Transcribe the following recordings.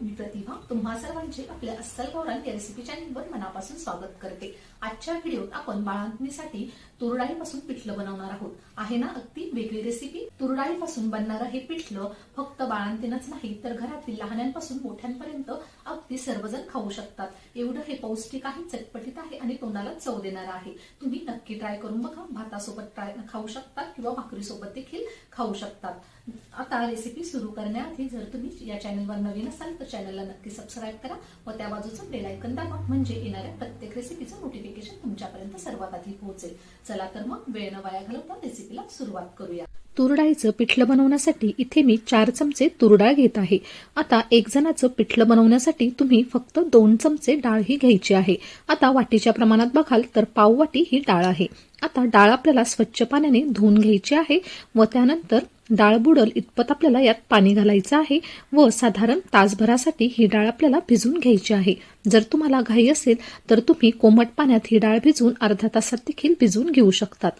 मी प्रतिभा तुम्हा सर्वांचे आपल्या अस्सल गौरांग या रेसिपी चॅनलवर मनापासून स्वागत करते. आजच्या व्हिडिओत आपण बाळांतणीसाठी तुरडाळीपासून पिठलं बनवणार आहोत. आहे ना अगदी वेगळी रेसिपी तुरडाळीपासून बनणारं हे पिठलं फक्त बाळांतीनच नाही तर घरातील लहानांपासून मोठ्यांपर्यंत अगदी सर्वजण खाऊ शकतात. एवढं हे पौष्टिक आहे चटपटीत आहे आणि तोंडाला चव देणार आहे. तुम्ही नक्की ट्राय करून बघा. भातासोबत ट्राय खाऊ शकता किंवा भाकरीसोबत देखील खाऊ शकतात. आता रेसिपी सुरू करण्याआधी जर तुम्ही या चॅनलवर नवीन असाल तर चॅनलला नक्की सबस्क्राईब करा. व त्या बाजूचं बेल आयकन दाबा. म्हणजे येणाऱ्या प्रत्येक रेसिपीचं नोटिफिकेशन तुमच्यापर्यंत सर्वात आधी पोहोचेल. चला तर मग वेळ न वाया घालवता रेसिपीला सुरुवात करूया. तूर डाळीचं पिठलं बनवण्यासाठी इथे मी चार चमचे तूर डाळ घेत आहे. आता एक जणाचं पिठलं बनवण्यासाठी तुम्ही फक्त दोन चमचे डाळ ही घ्यायची आहे. आता वाटीच्या प्रमाणात बघाल तर पाव वाटी ही डाळ आहे. आता डाळ आपल्याला स्वच्छ पाण्याने धुवून घ्यायची आहे व त्यानंतर डाळ बुडल इतपत आपल्याला यात पाणी घालायचं आहे व साधारण तासभरासाठी ही डाळ आपल्याला भिजून घ्यायची आहे. जर तुम्हाला घाई असेल तर तुम्ही कोमट पाण्यात ही डाळ भिजवून अर्धा तासात देखील भिजवून घेऊ शकतात.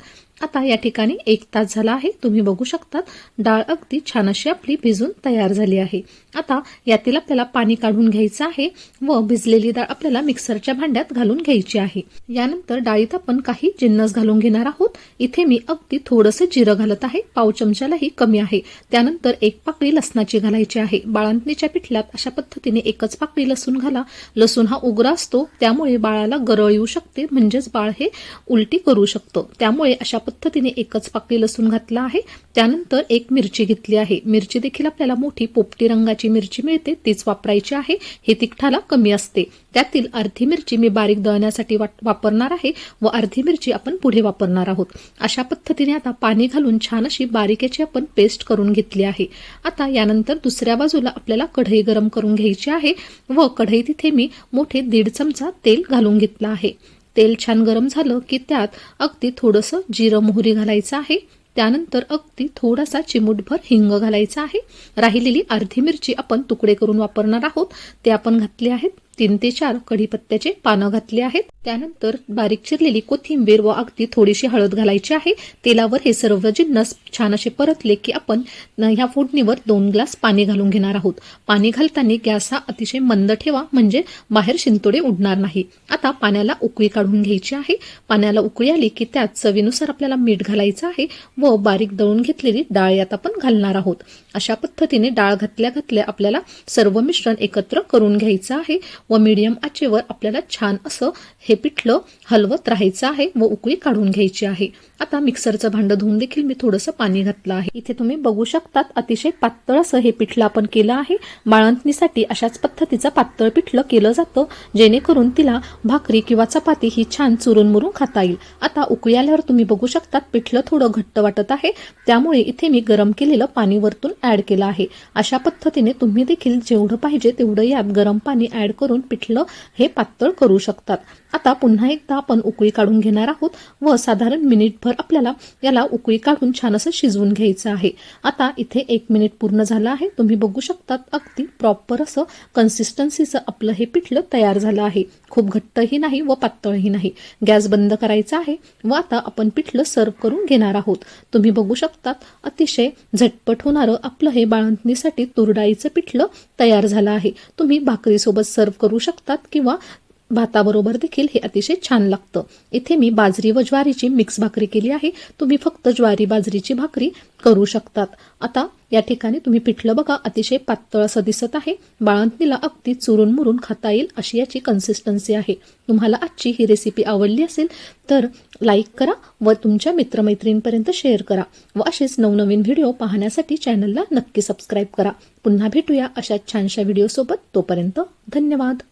आता या ठिकाणी एक तास झाला आहे. तुम्ही बघू शकतात डाळ अगदी छान अशी आपली भिजून तयार झाली आहे. आता यातील आपल्याला पाणी काढून घ्यायचं आहे व भिजलेली डाळ आपल्याला मिक्सरच्या भांड्यात घालून घ्यायची आहे. यानंतर डाळीत आपण काही जिन्नस घालून घेणार आहोत. इथे मी अगदी थोडंसं जिरं घालत आहे. पाव चमच्यालाही कमी आहे. त्यानंतर एक पाकळी लसणाची घालायची आहे. बाळांतणीच्या पिठल्यात अशा पद्धतीने एकच पाकळी लसूण घाला. लसूण हा उग्रा असतो. त्यामुळे बाळाला गरळ येऊ शकते. म्हणजेच बाळ हे उलटी करू शकतं. त्यामुळे अशा पद्धतीने एकच पाकळी लसूण घातला आहे. त्यानंतर एक मिरची घेतली आहे. मिरची देखील आपल्याला मोठी पोपटी रंगाची मिरची मिळते. तीच वापरायची आहे. हे तिखटाला कमी असते. त्यातील अर्धी मिरची मी बारीक दळण्यासाठी वाट- वापरणार आहे व अर्धी मिरची आपण पुढे वापरणार आहोत. अशा पद्धतीने आता पाणी घालून छान अशी बारीकेची आपण पेस्ट करून घेतली आहे. आता यानंतर दुसऱ्या बाजूला आपल्याला कढई गरम करून घ्यायची आहे व कढई तिथे मी मोठे दीड चमचा तेल घालून घेतलं आहे. तेल छान गरम झालं की त्यात अगदी थोडंसं जिरं मोहरी घालायचं आहे. त्यानंतर अगदी थोडासा चिमूटभर हिंग घालायचा आहे. राहिलेली अर्धी मिरची आपण तुकडे करून वापरणार आहोत. ते आपण घातले आहेत. तीन ते चार कढीपत्त्याचे पानं घातले आहेत. त्यानंतर बारीक चिरलेली कोथिंबीर व अगदी थोडीशी हळद घालायची आहे. तेलावर हे सर्व जिन्नस छान असे परतले की आपण ह्या फोडणीवर दोन ग्लास पाणी घालून घेणार आहोत. पाणी घालताना गॅस हा अतिशय मंद ठेवा म्हणजे बाहेर शिंतोडे उडणार नाही. आता पाण्याला उकळी काढून घ्यायची आहे. पाण्याला उकळी आली की त्यात चवीनुसार आपल्याला मीठ घालायचं आहे व बारीक दळून घेतलेली डाळ यात आपण घालणार आहोत. अशा पद्धतीने डाळ घातल्या घातल्या आपल्याला सर्व मिश्रण एकत्र करून घ्यायचं आहे. व मीडियम आचेवर आपल्याला छान असं हे पिठलं हलवत राहायचं आहे व उकळी काढून घ्यायची आहे. आता मिक्सरचं भांडं धुवून देखील मी थोडंसं पाणी घातलं आहे. इथे तुम्ही बघू शकतात अतिशय पातळ असं हे पिठलं आपण केलं आहे. बाळंतणीसाठी अशाच पद्धतीचं पातळ पिठलं केलं जातं जेणेकरून तिला भाकरी किंवा चपाती ही छान चुरून मुरून खाता येईल. आता उकळी आल्यावर तुम्ही बघू शकतात पिठलं थोडं घट्ट वाटत आहे. त्यामुळे इथे मी गरम केलेलं पाणी वरतून ऍड केलं आहे. अशा पद्धतीने तुम्ही देखील जेवढं पाहिजे तेवढं यात गरम पाणी ऍड करून पिठलं हे पातळ करू शकतात. आता पुन्हा एकदा आपण उकळी काढून घेणार आहोत व साधारण मिनिटभर आपल्याला याला उकळी काढून छान असं शिजवून घ्यायचं आहे. आता इथे एक मिनिट पूर्ण झालं आहे. तुम्ही बघू शकतात अगदी प्रॉपर असं कन्सिस्टन्सीचं आपलं हे पिठलं तयार झालं आहे. खूप घट्टही नाही व पातळही नाही. गॅस बंद करायचा आहे व आता आपण पिठलं सर्व करून घेणार आहोत. तुम्ही बघू शकतात अतिशय झटपट होणारं आपलं हे बाळंतणीसाठी तुरडाईचं पिठलं तयार झालं आहे. तुम्ही भाकरीसोबत सर्व करू शकतात किंवा भाताबरोबर देखील हे अतिशय छान लागतं. इथे मी बाजरी व ज्वारीची मिक्स भाकरी केली आहे. तुम्ही फक्त ज्वारी बाजरीची भाकरी करू शकतात. आता या ठिकाणी तुम्ही पिठलं बघा अतिशय पातळ असं दिसत आहे. बाळंतणीला अगदी चुरून मुरून खाता येईल अशी याची कन्सिस्टन्सी आहे. तुम्हाला आजची ही रेसिपी आवडली असेल तर लाईक करा व तुमच्या मित्रमैत्रिणींपर्यंत शेअर करा व असेच नवनवीन व्हिडिओ पाहण्यासाठी चॅनलला नक्की सबस्क्राईब करा. पुन्हा भेटूया अशा छानशा व्हिडिओसोबत तोपर्यंत धन्यवाद.